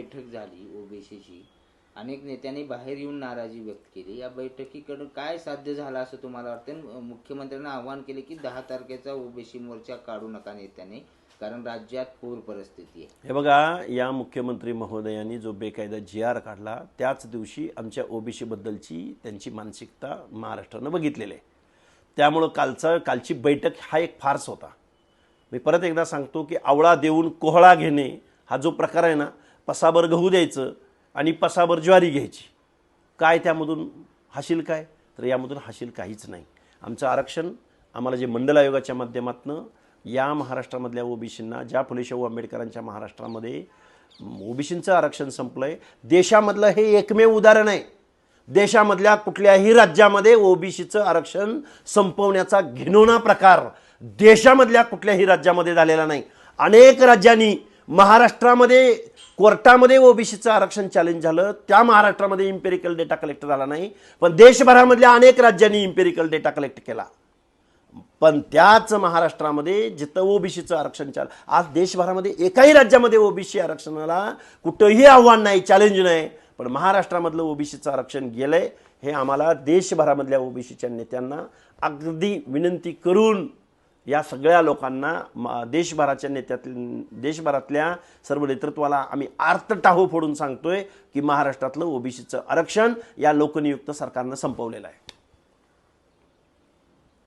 बैठक झाली ओबीसीची अनेक नेत्यांनी बाहेर येऊन नाराजी व्यक्त केली. या बैठकीकडून काय साध्य झालं असं तुम्हाला वाटतं मुख्यमंत्र्यांना आवाहन केले की दहा तारखेचा ओबीसी मोर्चा काढू नका नेत्याने कारण राज्यात पूर परिस्थिती आहे. हे बघा या मुख्यमंत्री महोदयांनी जो बेकायदा जी आर काढला त्याच दिवशी आमच्या ओबीसी बद्दलची त्यांची मानसिकता महाराष्ट्रानं बघितलेली आहे. त्यामुळं कालचा कालची बैठक हा एक फार्स होता. मी परत एकदा सांगतो की आवळा देऊन कोहळा घेणे हा जो प्रकार आहे ना पसाभर गहू द्यायचं आणि पसाभर ज्वारी घ्यायची. काय त्यामधून हाशील काय? तर यामधून हाशील काहीच नाही. आमचं आरक्षण आम्हाला जे मंडल आयोगाच्या माध्यमातून या महाराष्ट्रामधल्या ओबीसींना ज्या फुले शाहू आंबेडकरांच्या महाराष्ट्रामध्ये ओबीसींचं आरक्षण संपलं आहे देशामधलं हे एकमेव उदाहरण आहे. देशामधल्या कुठल्याही राज्यामध्ये ओबीसीचं आरक्षण संपवण्याचा घिनोना प्रकार देशामधल्या कुठल्याही राज्यामध्ये झालेला नाही. अनेक राज्यांनी महाराष्ट्रामध्ये कोर्टामध्ये ओबीसीचं आरक्षण चॅलेंज झालं. त्या महाराष्ट्रामध्ये इम्पेरिकल डेटा कलेक्ट झाला नाही. पण देशभरामधल्या अनेक राज्यांनी इम्पेरिकल डेटा कलेक्ट केला. पण त्याच महाराष्ट्रामध्ये जिथं ओबीसीचं आरक्षण चाल आज देशभरामध्ये एकाही राज्यामध्ये ओबीसी आरक्षणाला कुठंही आव्हान नाही चॅलेंज नाही. पण महाराष्ट्रामधलं ओबीसीचं आरक्षण गेलंय. हे आम्हाला देशभरामधल्या ओबीसीच्या नेत्यांना अगदी विनंती करून या सगळ्या लोकांना म- देशभराच्या नेत्यात देशभरातल्या सर्व नेतृत्वाला आम्ही आर्तटाहू फोडून सांगतोय की महाराष्ट्रातलं ओबीसीचं आरक्षण या लोकनियुक्त सरकारनं संपवलेलं आहे.